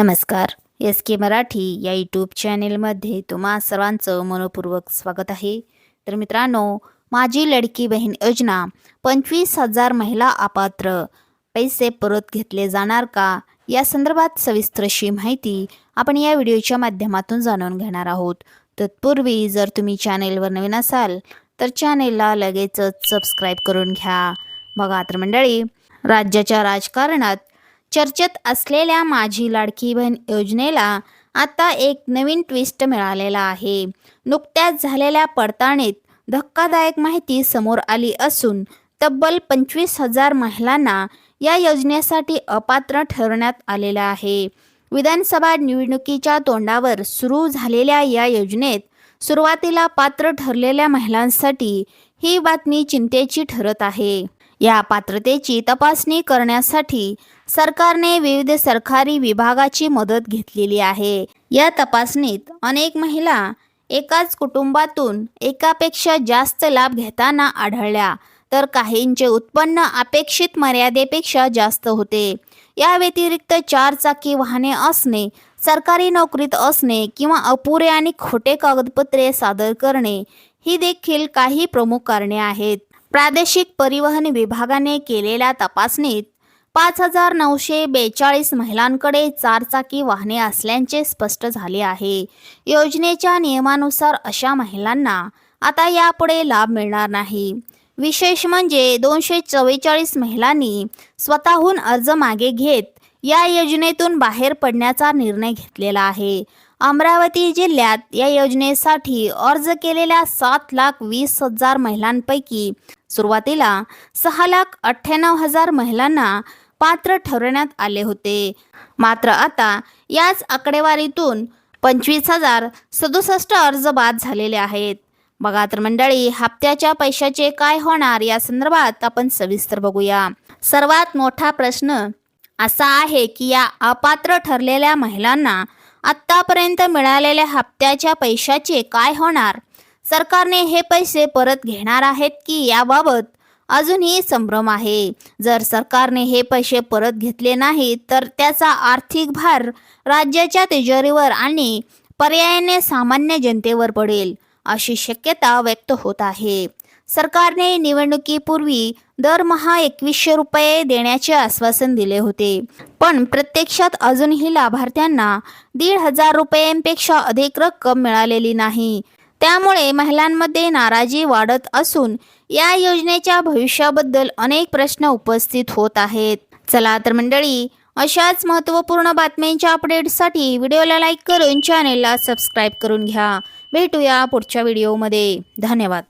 नमस्कार. एस के मराठी या यूट्यूब चॅनेलमध्ये तुम्हा सर्वांचं मनपूर्वक स्वागत आहे. तर मित्रांनो माझी लडकी बहीण योजना पंचवीस हजार महिला अपात्र पैसे परत घेतले जाणार का? या संदर्भात सविस्तरशी माहिती आपण या व्हिडिओच्या माध्यमातून जाणून घेणार आहोत. तत्पूर्वी जर तुम्ही चॅनेलवर नवीन असाल तर चॅनेलला लगेचच सबस्क्राईब करून घ्या. बघा तर मंडळी राज्याच्या राजकारणात चर्चेत असलेल्या माझी लाडकी बहीण योजनेला आता एक नवीन ट्विस्ट मिळालेला आहे. नुकत्याच झालेल्या पडताळणीत धक्कादायक माहिती समोर आली असून तब्बल पंचवीस हजार महिलांना या योजनेसाठी अपात्र ठरवण्यात आलेलं आहे. विधानसभा निवडणुकीच्या तोंडावर सुरू झालेल्या या योजनेत सुरुवातीला पात्र ठरलेल्या महिलांसाठी ही बातमी चिंतेची ठरत आहे. या पात्रतेची तपासणी करण्यासाठी सरकारने विविध सरकारी विभागाची मदत घेतलेली आहे. या तपासणीत अनेक महिला एकाच कुटुंबातून एकापेक्षा जास्त लाभ घेताना आढळल्या तर काहींचे उत्पन्न अपेक्षित मर्यादेपेक्षा जास्त होते. या व्यतिरिक्त चार चाकी वाहने असणे सरकारी नोकरीत असणे किंवा अपुरे आणि खोटे कागदपत्रे सादर करणे ही देखील काही प्रमुख कारणे आहेत. प्रादेशिक परिवहन विभागाने केलेल्या तपासणीत पाच हजार नऊशे बेचाळीस महिलांकडे चारचाकी वाहने असल्याचे स्पष्ट झाले आहे. योजनेच्या नियमानुसार अशा महिलांना आता यापुढे लाभ मिळणार नाही. विशेष म्हणजे दोनशे चव्वेचाळीस महिलांनी स्वतःहून अर्ज मागे घेत या योजनेतून बाहेर पडण्याचा निर्णय घेतलेला आहे. अमरावती जिल्ह्यात या योजनेसाठी अर्ज केलेल्या सात लाख वीस हजार महिलांपैकी सुरुवातीला सहा लाख अठ्ठ्याण्णव हजार महिलांना पात्र ठरवण्यात आले होते. मात्र आता याच आकडेवारीतून पंचवीस हजार सदुसष्ट अर्ज बाद झालेले आहेत. बघा तर मंडळी हप्त्याच्या पैशाचे काय होणार या संदर्भात आपण सविस्तर बघूया. सर्वात मोठा प्रश्न असा आहे की या अपात्र ठरलेल्या महिलांना आत्तापर्यंत मिळालेल्या हप्त्याच्या पैशाचे काय होणार? सरकारने हे पैसे परत घेणार आहेत की याबाबत अजूनही संभ्रम आहे. जर सरकारने हे पैसे परत घेतले नाही तर त्याचा आर्थिक भार राज्याच्या तिजोरीवर आणि पर्यायाने सामान्य जनतेवर पडेल अशी शक्यता व्यक्त होत आहे. सरकारने निवडणुकीपूर्वी दरमहा एकवीसशे रुपये देण्याचे आश्वासन दिले होते. पण प्रत्यक्षात अजूनही लाभार्थ्यांना दीड हजार रुपयांपेक्षा अधिक रक्कम मिळालेली नाही. त्यामुळे महिलांमध्ये नाराजी वाढत असून या योजनेच्या भविष्याबद्दल अनेक प्रश्न उपस्थित होत आहेत. चला तर मंडळी अशाच महत्त्वपूर्ण बातम्यांच्या अपडेटसाठी व्हिडिओला लाईक करून चॅनेलला सबस्क्राईब करून घ्या. भेटूया पुढच्या व्हिडिओमध्ये. धन्यवाद.